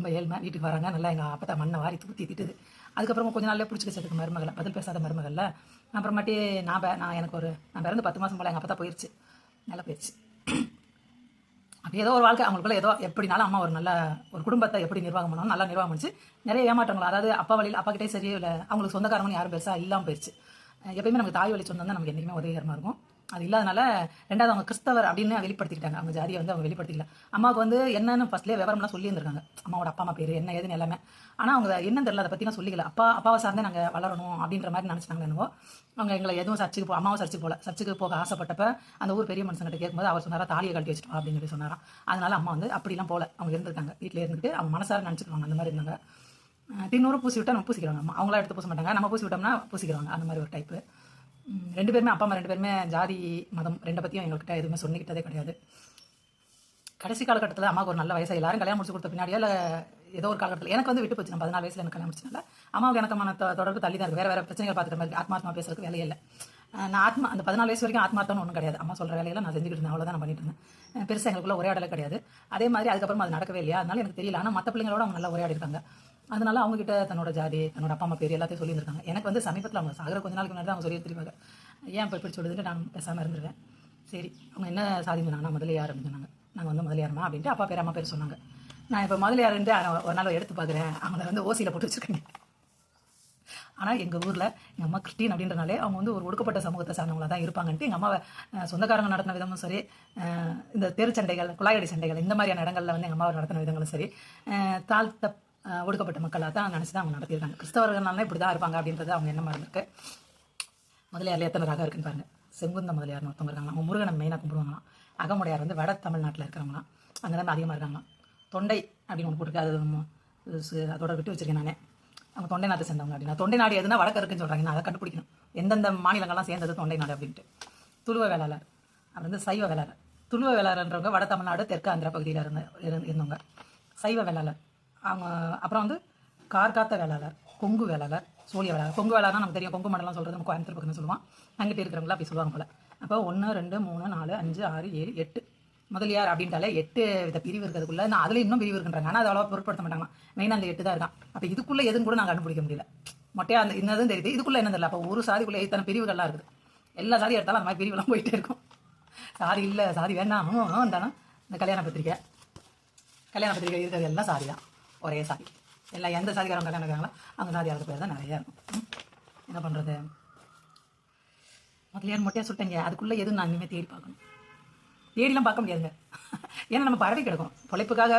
ரொம்ப ஏழ்மை வீட்டுக்கு வராங்க. நல்லா எங்கள் அப்பத்தா மண்ணை வாரி தூத்தி திட்டுது. அதுக்கப்புறமா கொஞ்ச நாள்லேயே பிடிச்சி வச்சதுக்கு மருமகளை. பதில் பேசாத மருமகளில். அப்புறமாட்டி நான் பே- நான் எனக்கு ஒரு நான் பிறந்து பத்து மாதம் போல் எங்கள் அப்பத்தா போயிடுச்சு நல்லா போயிடுச்சு அப்படி ஏதோ ஒரு வாழ்க்கை அவங்களுக்குள்ள ஏதோ எப்படினாலும் அம்மா ஒரு நல்ல ஒரு குடும்பத்தை எப்படி நிர்வாகம் பண்ணணும் நல்லா நிர்வாகம் பண்ணிச்சு. நிறைய ஏமாற்றங்கள். அதாவது அப்பா வழியில் அப்பா கிட்டே சரி இல்லை அவங்களுக்கு சொந்தக்காரங்க யாரும் பெருசாக இல்லாமல் போயிடுச்சு எப்பயுமே நமக்கு தாய் வழி சொந்தம் தான் நமக்கு என்றைக்குமே உதவிகரமாக இருக்கும். அது இல்லாதனால ரெண்டாவது அவங்க கிறிஸ்தவர் அப்படின்னு வெளிப்படுத்திக்கிட்டாங்க. அவங்க ஜாதியை வந்து அவங்க வெளிப்படுத்திக்கல. அம்மாவுக்கு வந்து என்னன்னு ஃபர்ஸ்ட்லேயே விவரம்லாம் சொல்லியிருந்திருக்காங்க அம்மாவோட அப்பா அம்மா பேர் என்ன ஏதுன்னு எல்லாமே. ஆனால் அவங்க என்னன்னு தெரியல அதை பற்றிலாம் சொல்லிக்கல. அப்பா அப்பாவை சார்ந்தே நாங்கள் வளரணும் அப்படின்ற மாதிரி நினச்சினாங்க என்னவோ அவங்க எங்களை எதுவும் சர்ச்சுக்கு போ அம்மாவும் சர்ச்சுக்கு போகல சர்ச்சுக்கு போக ஆசைப்பட்டப்ப அந்த ஊர் பெரிய மனுஷங்கிட்ட கேட்கும்போது அவர் சொன்னாரா தாலியை கழட்டி வச்சுட்டோம் அப்படின்னு சொல்லி சொன்னாராம் அதனால அம்மா வந்து அப்படிலாம் போல. அவங்க இருந்திருக்காங்க. வீட்டில் இருந்துட்டு அவங்க மனசார நினச்சிக்குவாங்க அந்த மாதிரி இருந்தாங்க. தின்னூறு பூசி விட்டா நம்ம பூசிக்கிறாங்க. அம்மா அவங்களா எடுத்து பூச மாட்டாங்க. நம்ம பூசி விட்டோம்னா பூசிக்கிறாங்க. அந்த மாதிரி ஒரு டைப்பு ரெண்டு பேருமே அப்பா அம்மா ரெண்டு பேருமே ஜாதி மதம் ரெண்டை பற்றியும் எங்கள்கிட்ட எதுவுமே சொல்லிக்கிட்டதே கிடையாது. கடைசி காலகட்டத்தில் அம்மாவுக்கு ஒரு நல்ல வயசாக எல்லாரும் கல்யாணம் முடிச்சு கொடுத்த பின்னாடியோ இல்லை ஏதோ ஒரு காலகட்டத்தில் எனக்கு வந்து விட்டு போச்சு. நான் பதினாலு வயசுல எனக்கு கல்யாணம் முடிச்சனால அம்மாவுக்கு எனக்குமான தொ- தொடர்பு தள்ளி தான் இருக்குது வேறு வேறு பிரச்சனைகள் பார்த்துக்கிற மாதிரி ஆத்மாத்மா பேசுறதுக்கு வேலையே இல்லை. நான் ஆத்மா அந்த பதினாலு வயசு வரைக்கும் ஆத்மார்த்தம்னு ஒன்றும் கிடையாது. அம்மா சொல்கிற வேலையெல்லாம் நான் செஞ்சுக்கிட்டு இருந்தேன். அவ்வளோதான் நான் பண்ணிட்டு இருந்தேன். பெருசாக எங்களுக்குள்ள உரையாடலே கிடையாது. அதே மாதிரி அதுக்கப்புறம் அது நடக்கவே இல்லையா? அதனால எனக்கு தெரியல. ஆனால் மற்ற பிள்ளைங்களோட அவங்க நல்லா உரையாடி இருக்காங்க அதனால அவங்க கிட்ட தன்னோட ஜாதி தன்னோட அப்பா அம்மா பேர் எல்லாத்தையும் சொல்லியிருக்காங்க எனக்கு வந்து சமீபத்தில் அவங்க சாகிற கொஞ்ச நாளுக்கு முன்னாடி தான் அவங்க சொல்லி திருப்பாங்க ஏன் இப்போ இப்படி சொல்லுதுன்னு நான் பேசாமல் இருந்துருவேன். சரி அவங்க என்ன சாதி சொன்னாங்கன்னா முதலியார் அப்படின்னு சொன்னாங்க. நாங்கள் வந்து முதலியாரமா அப்படின்ட்டு அப்பா பேர் அம்மா பேர் சொன்னாங்க. நான் இப்போ முதலியாருன்ட்டு ஒரு நாள் எடுத்து பார்க்குறேன் அவங்கள வந்து ஓசியில் போட்டு வச்சுருக்கேங்க. ஆனால் எங்கள் ஊரில் எங்கள் அம்மா கிறிஸ்டின் அப்படின்றனாலே அவங்க வந்து ஒரு ஒடுக்கப்பட்ட சமூகத்தை சார்ந்தவங்களாக தான் இருப்பாங்கன்ட்டு எங்கள் அம்மாவை சொந்தக்காரங்க நடத்தின விதமும் சரி இந்த தெரு சண்டைகள் குழாயடி சண்டைகள் இந்த மாதிரியான இடங்களில் வந்து எங்கள் அம்மாவை நடத்தின விதங்களும் சரி தாழ்த்த ஒடுக்கப்பட்ட மக்களாக தான் நினச்சி தான் அவங்க நடத்தியிருக்காங்க. கிறிஸ்தவர்கள்னால இப்படி தான் இருப்பாங்க அப்படின்றது அவங்க என்ன இருந்திருக்கு. முதலியாரில் எத்தனை ரகம் இருக்குன்னு பாருங்க. செங்குந்த முதலியார்னு ஒருத்தவங்க இருக்காங்க அவங்க முருகனை மெயினாக கும்பிடுவாங்களாம். அகமுடையார் வந்து வட தமிழ்நாட்டில் இருக்கிறவங்களாம். அங்கே தான் அதிகமாக இருக்காங்களாம். தொண்டை அப்படின்னு ஒன்று போட்டுருக்கு. அது சு- அதோட விட்டு வச்சிருக்கேன் நானே. அவங்க தொண்டை நாட்டை சேர்ந்தவங்க அப்படின்னா. தொண்டை நாடு எதுனா வடக்கு இருக்குன்னு சொல்கிறாங்க நான் அதை கண்டுபிடிக்கணும். எந்தெந்த மாநிலங்கள்லாம் சேர்ந்தது தொண்டை நாடு அப்படின்ட்டு. துளுவ வேளாளர். அப்புறம் வந்து சைவ வேளாளர். துளுவ வேளாளர்ன்றவங்க வட தமிழ்நாடு தெற்கு ஆந்திரா பகுதியில் இருந்த இரு- இருந்தவங்க. சைவ வேளாளர். அவங்க அப்புறம் வந்து கார்காத்த வேளாளர் கொங்கு வேளாளர் சூரிய வேளாளர் கொங்கு வேளாளர் நமக்கு தெரியும் கொங்கு மண்டலம் சொல்கிறது நம்ம கோயம்புத்தூர் பக்கம்னு சொல்லுவோம் அங்கிட்டு இருக்கிறவங்களா அப்படி சொல்லுவாங்க போல அப்போ ஒன்று ரெண்டு மூணு நாலு அஞ்சு ஆறு ஏழு எட்டு முதலியார் அப்படின்ட்டாலே எட்டு வித பிரிவு இருக்கிறதுக்குள்ள நான் அதில் இன்னும் பிரிவு இருக்கின்றாங்க ஆனால் அது அவ்வளோ பொருட்படுத்த மாட்டாங்க மெயினாக அந்த எட்டு தான் இருக்கான் அப்போ இதுக்குள்ளே எதுன்னு கூட நான் கண்டுபிடிக்க முடியல மொட்டையாக அந்த இன்னதும் தெரியுது இதுக்குள்ளே என்ன தெரியல அப்போ ஒரு சாதிக்குள்ளே இத்தனை பிரிவுகள்லாம் இருக்குது எல்லா சாதி எடுத்தாலும் அந்த மாதிரி பிரிவுலாம் போயிட்டே இருக்கும் சாதி இல்லை சாதி வேண்டாம் இருந்தாலும் இந்த கல்யாண பத்திரிக்கை கல்யாண பத்திரிக்கை இருக்கிறது எல்லாம் சாதி தான் ஒரே சாதி எல்லாம் எந்த சாதிக்காரங்க கல்யாணம் இருக்காங்களோ அவங்க சாதியாளர் பேர் தான் நிறையா இருக்கும். என்ன பண்ணுறது முதலியார் மொட்டையாக சுட்டேங்க? அதுக்குள்ளே எதுவும் நான் இனிமேல் தேடி பார்க்கணும். தேடிலாம் பார்க்க முடியாதுங்க. ஏன்னா நம்ம பரவி கிடக்கும் பொழைப்புக்காக